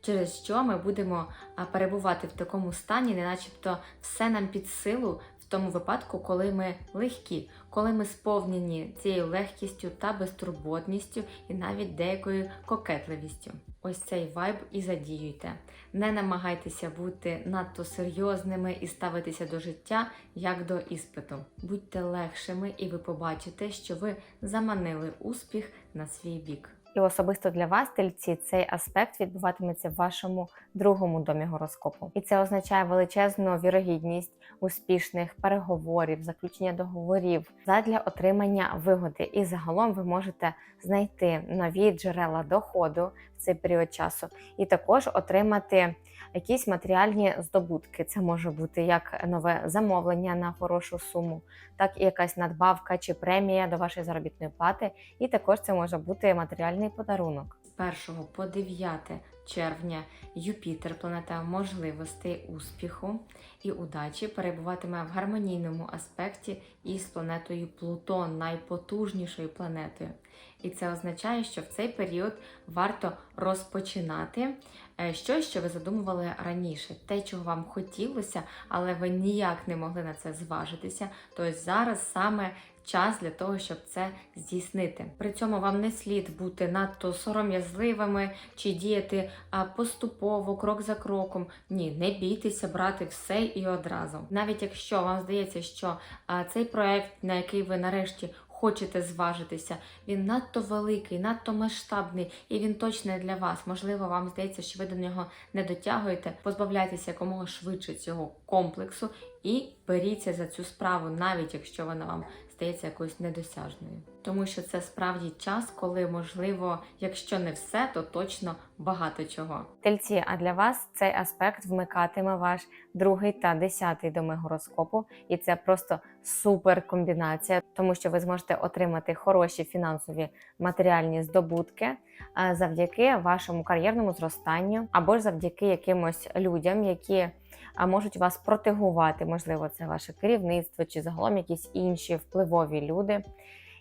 через що ми будемо перебувати в такому стані, не начебто все нам під силу в тому випадку, коли ми легкі, коли ми сповнені цією легкістю та безтурботністю і навіть деякою кокетливістю. Ось цей вайб і задіюйте. Не намагайтеся бути надто серйозними і ставитися до життя як до іспиту. Будьте легшими, і ви побачите, що ви заманили успіх на свій бік. І особисто для вас, тельці, цей аспект відбуватиметься в вашому другому домі гороскопу. І це означає величезну вірогідність успішних переговорів, заключення договорів задля отримання вигоди. І загалом ви можете знайти нові джерела доходу в цей період часу, і також отримати якісь матеріальні здобутки. Це може бути як нове замовлення на хорошу суму, так і якась надбавка чи премія до вашої заробітної плати. І також це може бути матеріальний подарунок. З 1 по 9 червня Юпітер, планета можливостей, успіху і удачі, перебуватиме в гармонійному аспекті із планетою Плутон, найпотужнішою планетою. І це означає, що в цей період варто розпочинати е, щось, що ви задумували раніше, те, чого вам хотілося, але ви ніяк не могли на це зважитися. То зараз саме час для того, щоб це здійснити. При цьому вам не слід бути надто сором'язливими чи діяти поступово, крок за кроком. Ні, не бійтеся брати все і одразу. Навіть якщо вам здається, що цей проект, на який ви нарешті хочете зважитися, він надто великий, надто масштабний, і він точно для вас. Можливо, вам здається, що ви до нього не дотягуєте. Позбавляйтеся якомога швидше цього комплексу і беріться за цю справу, навіть якщо вона вам здається якоюсь недосяжною. Тому що це справді час, коли можливо, якщо не все, то точно багато чого. Тельці, а для вас цей аспект вмикатиме ваш другий та десятий доми гороскопу, і це просто супер комбінація, тому що ви зможете отримати хороші фінансові матеріальні здобутки завдяки вашому кар'єрному зростанню, або ж завдяки якимось людям, які а, можуть вас протегувати. Можливо, це ваше керівництво чи загалом якісь інші впливові люди.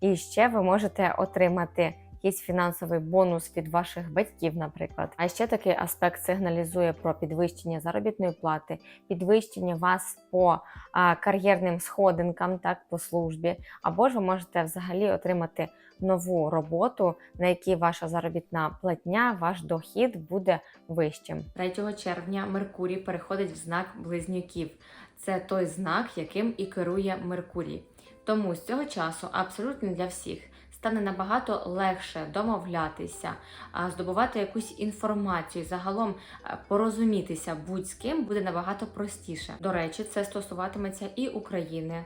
І ще ви можете отримати якийсь фінансовий бонус від ваших батьків, наприклад. А ще такий аспект сигналізує про підвищення заробітної плати, підвищення вас по а, кар'єрним сходинкам, так по службі, або ж ви можете взагалі отримати нову роботу, на якій ваша заробітна платня, ваш дохід буде вищим. 3 червня Меркурій переходить в знак близнюків. Це той знак, яким і керує Меркурій. Тому з цього часу абсолютно для всіх стане набагато легше домовлятися, здобувати якусь інформацію, загалом порозумітися будь з ким буде набагато простіше. До речі, це стосуватиметься і України.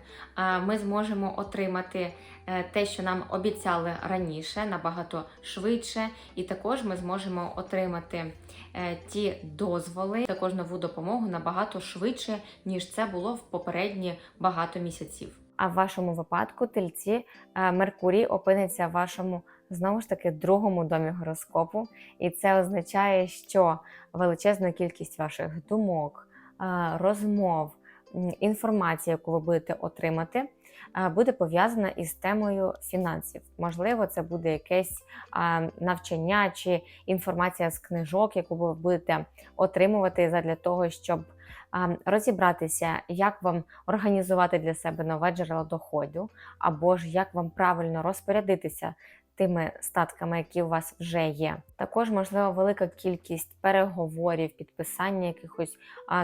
Ми зможемо отримати е, те, що нам обіцяли раніше, набагато швидше, і також ми зможемо отримати е, ті дозволи, також нову допомогу набагато швидше, ніж це було в попередні багато місяців. А в вашому випадку тельці е, Меркурій опиниться в вашому знову ж таки другому домі гороскопу, і це означає, що величезна кількість ваших думок, е, розмов, інформації, яку ви будете отримати, е, буде пов'язана із темою фінансів. Можливо, це буде якесь навчання чи інформація з книжок, яку ви будете отримувати задля того, щоб розібратися, як вам організувати для себе нове джерело доходу, або ж як вам правильно розпорядитися тими статками, які у вас вже є. Також можливо велика кількість переговорів, підписання якихось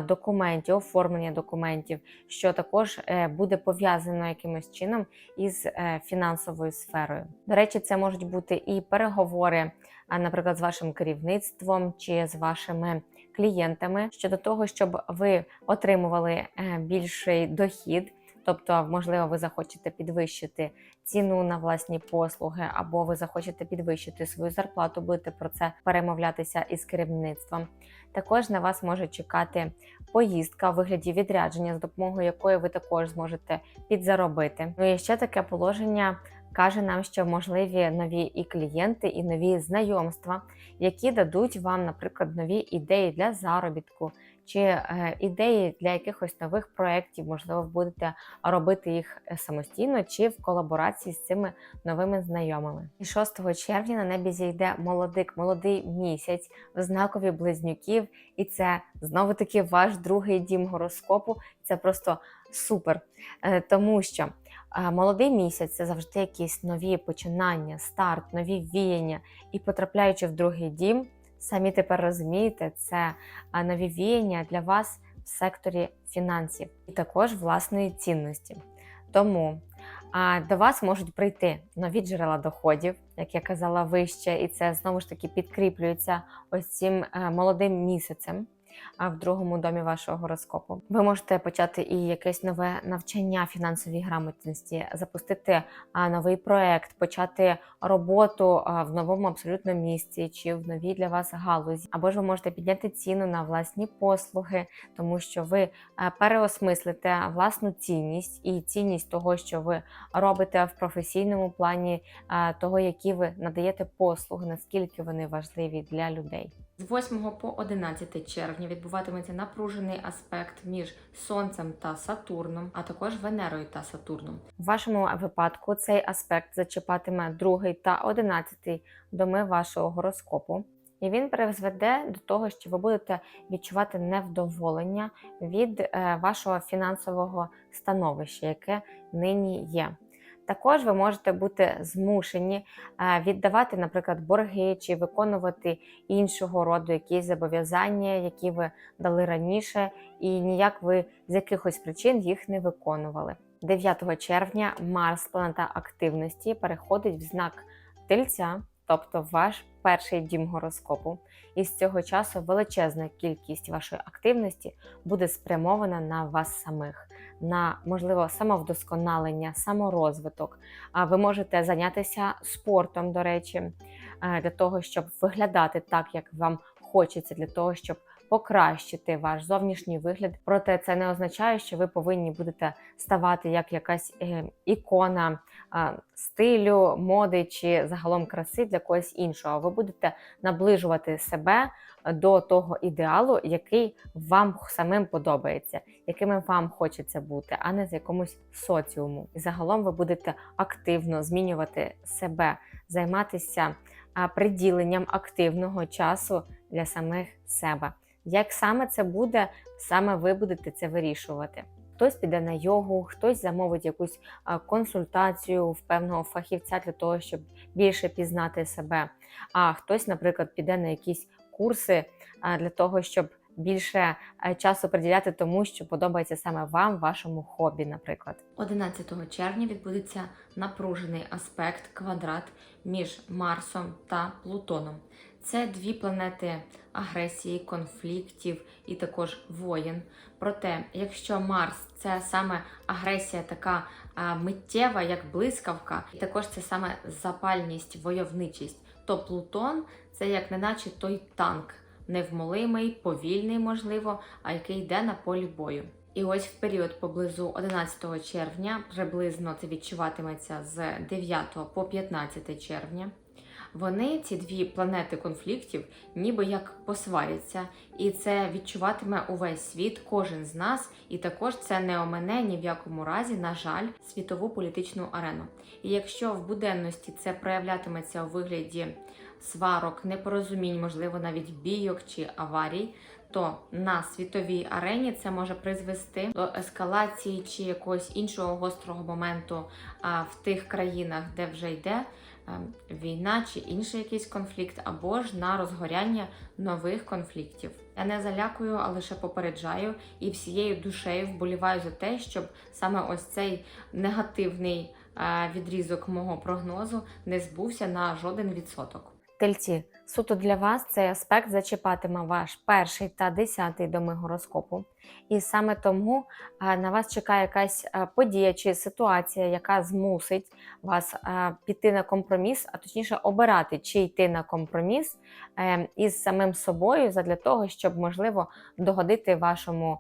документів, оформлення документів, що також е, буде пов'язано якимось чином із е, фінансовою сферою. До речі, це можуть бути і переговори, наприклад, з вашим керівництвом чи з вашими клієнтами щодо того, щоб ви отримували е, більший дохід. Тобто, можливо, ви захочете підвищити ціну на власні послуги, або ви захочете підвищити свою зарплату, будете про це перемовлятися із керівництвом. Також на вас може чекати поїздка у вигляді відрядження, з допомогою якої ви також зможете підзаробити. Ну і ще таке положення каже нам, що можливі нові і клієнти, і нові знайомства, які дадуть вам, наприклад, нові ідеї для заробітку. Чи е, ідеї для якихось нових проєктів, можливо, будете робити їх е, самостійно чи в колаборації з цими новими знайомими. І 6 червня на небі зійде молодик, молодий місяць в знакові близнюків, і це знову таки ваш другий дім гороскопу. Це просто супер, Е, тому що молодий місяць це завжди якісь нові починання, старт, нові віяння. І потрапляючи в другий дім, самі тепер розумієте, це нові віяння для вас в секторі фінансів і також власної цінності. Тому до вас можуть прийти нові джерела доходів, як я казала вище, і це знову ж таки підкріплюється ось цим е, молодим місяцем. В другому домі вашого гороскопу ви можете почати і якесь нове навчання фінансовій грамотності, запустити новий проект, почати роботу в новому абсолютно місці чи в новій для вас галузі, або ж ви можете підняти ціну на власні послуги, тому що ви е, переосмислите власну цінність і цінність того, що ви робите в професійному плані, е, того, які ви надаєте послуги, наскільки вони важливі для людей. З 8 по 11 червня відбуватиметься напружений аспект між Сонцем та Сатурном, а також Венерою та Сатурном. В вашому випадку цей аспект зачіпатиме другий та одинадцятий доми вашого гороскопу. І він призведе до того, що ви будете відчувати невдоволення від е, вашого фінансового становища, яке нині є. Також ви можете бути змушені е, віддавати, наприклад, борги чи виконувати іншого роду якісь зобов'язання, які ви дали раніше, і ніяк ви з якихось причин їх не виконували. 9 червня Марс, планета активності, переходить в знак Тельця, тобто ваш перший дім гороскопу. І з цього часу величезна кількість вашої активності буде спрямована на вас самих, на можливо самовдосконалення, саморозвиток. Ви можете зайнятися спортом, до речі, е, для того, щоб виглядати так, як вам хочеться, для того, щоб покращити ваш зовнішній вигляд. Проте це не означає, що ви повинні будете ставати як якась е, ікона е, стилю, моди чи загалом краси для когось іншого. Ви будете наближувати себе до того ідеалу, який вам самим подобається, якими вам хочеться бути, а не з якомусь соціуму. І загалом ви будете активно змінювати себе, займатися приділенням активного часу для самих себе. Як саме це буде, саме ви будете це вирішувати. Хтось піде на йогу, хтось замовить якусь консультацію в певного фахівця для того, щоб більше пізнати себе. А хтось, наприклад, піде на якісь курси для того, щоб більше часу приділяти тому, що подобається саме вам, вашому хобі, наприклад. 11 червня відбудеться напружений аспект квадрат між Марсом та Плутоном. Це дві планети агресії, конфліктів і також воєн. Проте, якщо Марс це саме агресія, така а, миттєва, як блискавка, і також це саме запальність, войовничість, то Плутон це як неначе той танк, невмолимий, повільний, можливо, а який йде на полі бою. І ось в період поблизу 11 червня, приблизно це відчуватиметься з 9 по 15 червня. Вони, ці дві планети конфліктів, ніби як посваряться, і це відчуватиме увесь світ, кожен з нас, і також це не омене ні в якому разі, на жаль, світову політичну арену. І якщо в буденності це проявлятиметься у вигляді сварок, непорозумінь, можливо, навіть бійок чи аварій, то на світовій арені це може призвести до ескалації чи якогось іншого гострого моменту в тих країнах, де вже йде е, війна чи інший якийсь конфлікт, або ж на розгоряння нових конфліктів. Я не залякую, а лише попереджаю і всією душею вболіваю за те, щоб саме ось цей негативний е, відрізок мого прогнозу не збувся на жоден відсоток. Тельці, суто для вас цей аспект зачіпатиме ваш перший та десятий доми гороскопу. І саме тому на вас чекає якась подія чи ситуація, яка змусить вас піти на компроміс, а точніше обирати, чи йти на компроміс е, із самим собою, задля того, щоб можливо догодити вашому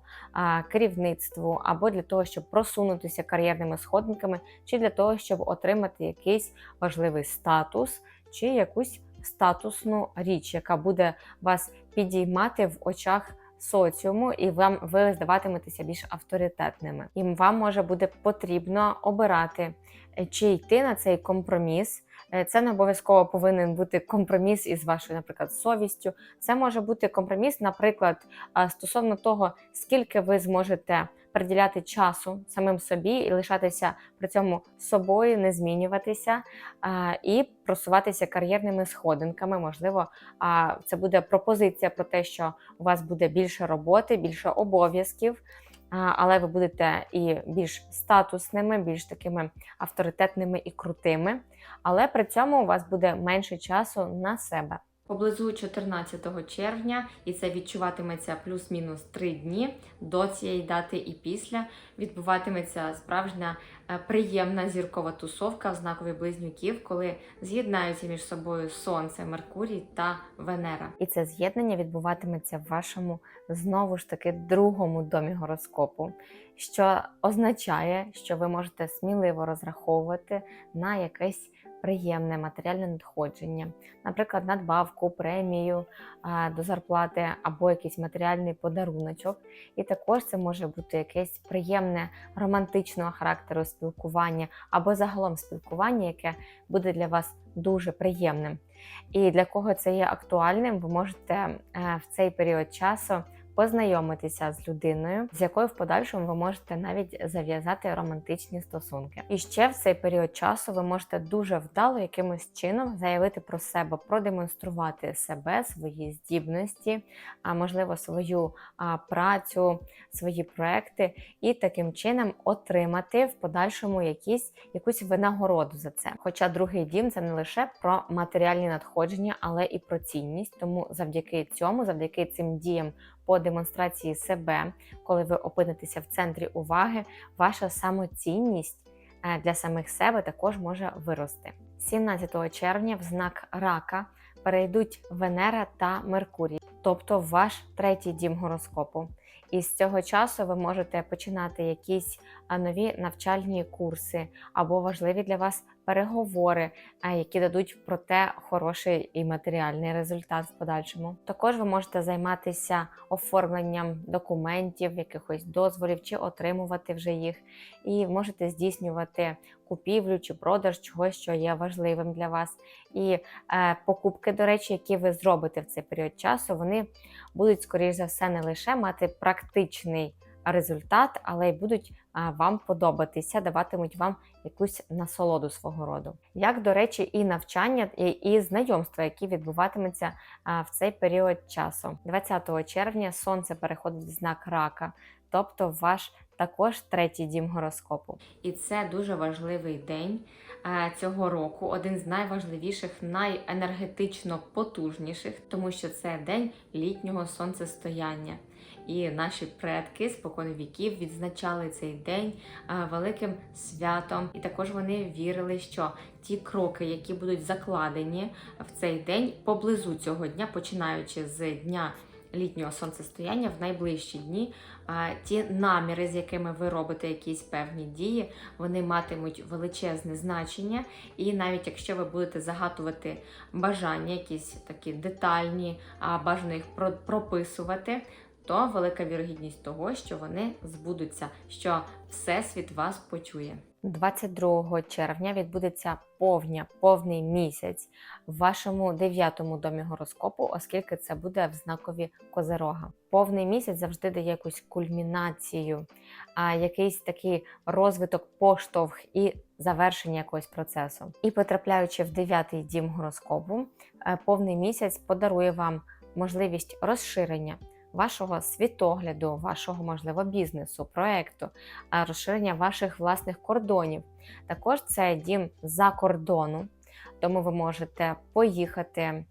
керівництву, або для того, щоб просунутися кар'єрними сходинками, чи для того, щоб отримати якийсь важливий статус, чи якусь статусну річ, яка буде вас підіймати в очах соціуму, і вам ви здаватиметеся більш авторитетними. І вам може буде потрібно обирати, е, чи йти на цей компроміс. Е, Це не обов'язково повинен бути компроміс із вашою, наприклад, совістю. Це може бути компроміс, наприклад, стосовно того, скільки ви зможете приділяти часу самим собі і лишатися при цьому собою, не змінюватися і просуватися кар'єрними сходинками. Можливо, це буде пропозиція про те, що у вас буде більше роботи, більше обов'язків. Але ви будете і більш статусними, більш такими авторитетними і крутими. Але при цьому у вас буде менше часу на себе. Поблизу 14 червня, і це відчуватиметься плюс-мінус 3 дні до цієї дати і після відбуватиметься справжня е, приємна зіркова тусовка в знакові близнюків, коли з'єднаються між собою Сонце, Меркурій та Венера. І це з'єднання відбуватиметься в вашому знову ж таки другому домі гороскопу, що означає, що ви можете сміливо розраховувати на якесь приємне матеріальне надходження, наприклад, надбавку, премію до зарплати або якийсь матеріальний подаруночок. І також це може бути якесь приємне романтичного характеру спілкування або загалом спілкування, яке буде для вас дуже приємним. І для кого це є актуальним, ви можете е, в цей період часу познайомитися з людиною, з якою в подальшому ви можете навіть зав'язати романтичні стосунки. І ще в цей період часу ви можете дуже вдало якимось чином заявити про себе, продемонструвати себе, свої здібності, а можливо свою працю, свої проекти, і таким чином отримати в подальшому якісь якусь винагороду за це. Хоча другий дім це не лише про матеріальні надходження, але і про цінність. Тому завдяки цьому, завдяки цим діям по демонстрації себе, коли ви опинитеся в центрі уваги, ваша самоцінність е, для самих себе також може вирости. 17 червня в знак рака перейдуть Венера та Меркурій, тобто ваш третій дім гороскопу. І з цього часу ви можете починати якісь нові навчальні курси або важливі для вас переговори, які дадуть про те хороший і матеріальний результат в подальшому. Також ви можете займатися оформленням документів, якихось дозволів чи отримувати вже їх, і можете здійснювати купівлю чи продаж чогось, що є важливим для вас. І е, покупки, до речі, які ви зробите в цей період часу, вони будуть, скоріш за все, не лише мати практичний результат, але й будуть вам подобатися, даватимуть вам якусь насолоду свого роду. Як, до речі, і навчання, і, знайомства, які відбуватимуться в цей період часу. 20 червня сонце переходить в знак рака, тобто ваш також третій дім гороскопу. І це дуже важливий день цього року, один з найважливіших, найенергетично потужніших, тому що це день літнього сонцестояння. І наші предки спокон віків відзначали цей день великим святом, і також вони вірили, що ті кроки, які будуть закладені в цей день поблизу цього дня, починаючи з дня літнього сонцестояння в найближчі дні, ті наміри, з якими ви робите якісь певні дії, вони матимуть величезне значення. І навіть якщо ви будете загадувати бажання, якісь такі детальні, бажано їх про- прописувати, то велика вірогідність того, що вони збудуться, що Всесвіт вас почує. 22 червня відбудеться повня, повний місяць в вашому дев'ятому домі гороскопу, оскільки це буде в знакові Козерога. Повний місяць завжди дає якусь кульмінацію, а якийсь такий розвиток, поштовх і завершення якогось процесу. І потрапляючи в дев'ятий дім гороскопу, е, повний місяць подарує вам можливість розширення. Вашого світогляду, вашого можливо бізнесу, проекту, розширення ваших власних кордонів. Також це дім за кордону, тому ви можете поїхати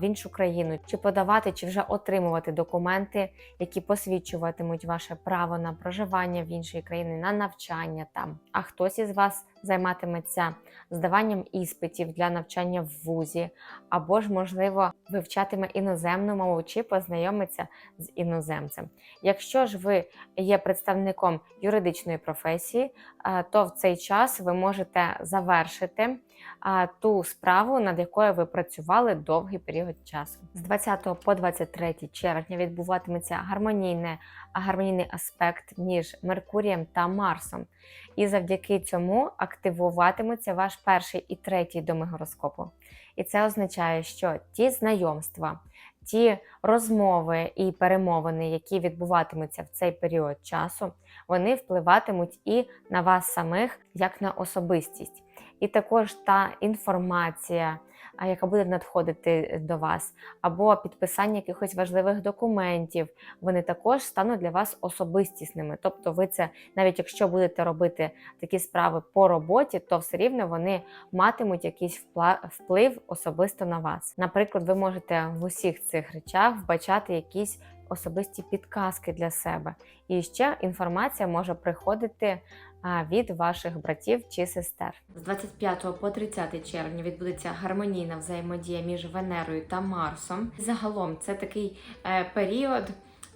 в іншу країну, чи подавати, чи вже отримувати документи, які посвідчуватимуть ваше право на проживання в іншій країні, на навчання там. А хтось із вас займатиметься здаванням іспитів для навчання в вузі, або ж, можливо, вивчатиме іноземну мову чи познайомиться з іноземцем. Якщо ж ви є представником юридичної професії, то в цей час ви можете завершити ту справу, над якою ви працювали довгий період часу. З 20 по 23 червня відбуватиметься гармонійне, гармонійний аспект між Меркурієм та Марсом. І завдяки цьому активуватиметься ваш перший і третій доми гороскопу. І це означає, що ті знайомства, ті розмови і перемовини, які відбуватимуться в цей період часу, вони впливатимуть і на вас самих як на особистість. І також та інформація, яка буде надходити до вас, або підписання якихось важливих документів, вони також стануть для вас особистісними. Тобто, ви це, навіть якщо будете робити такі справи по роботі, то все рівно вони матимуть якийсь вплив особисто на вас. Наприклад, ви можете в усіх цих речах вбачати якісь особисті підказки для себе. І ще інформація може приходити від ваших братів чи сестер. З 25 по 30 червня відбудеться гармонійна взаємодія між Венерою та Марсом. Загалом це такий е, період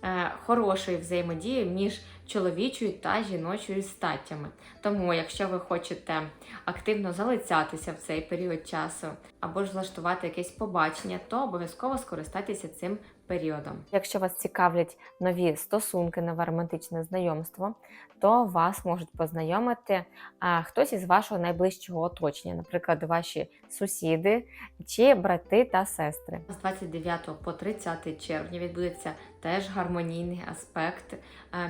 е, хорошої взаємодії між чоловічою та жіночою статтями. Тому, якщо ви хочете активно залицятися в цей період часу або ж влаштувати якесь побачення, то обов'язково скористайтеся цим періодом. Якщо вас цікавлять нові стосунки, нове романтичне знайомство, то вас можуть познайомити а, хтось із вашого найближчого оточення, наприклад, ваші сусіди чи брати та сестри. З 29 по 30 червня відбудеться теж гармонійний аспект е,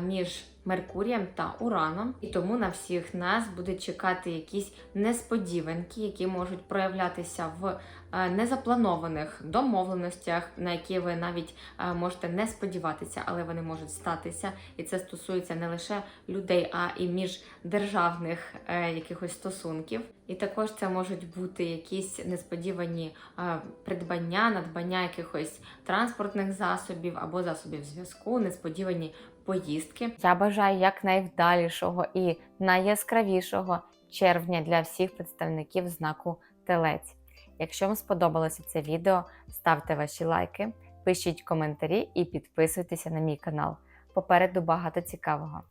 між Меркурієм та Ураном, і тому на всіх нас буде чекати якісь несподіванки, які можуть проявлятися в е, незапланованих домовленостях, на які ви навіть е, можете не сподіватися, але вони можуть статися. І це стосується не лише людей, а і міждержавних е, якихось стосунків. І також це можуть бути якісь несподівані придбання, надбання якихось транспортних засобів або засобів зв'язку, несподівані поїздки. Я бажаю якнайвдалішого і найяскравішого червня для всіх представників знаку Телець. Якщо вам сподобалося це відео, ставте ваші лайки, пишіть коментарі і підписуйтеся на мій канал. Попереду багато цікавого.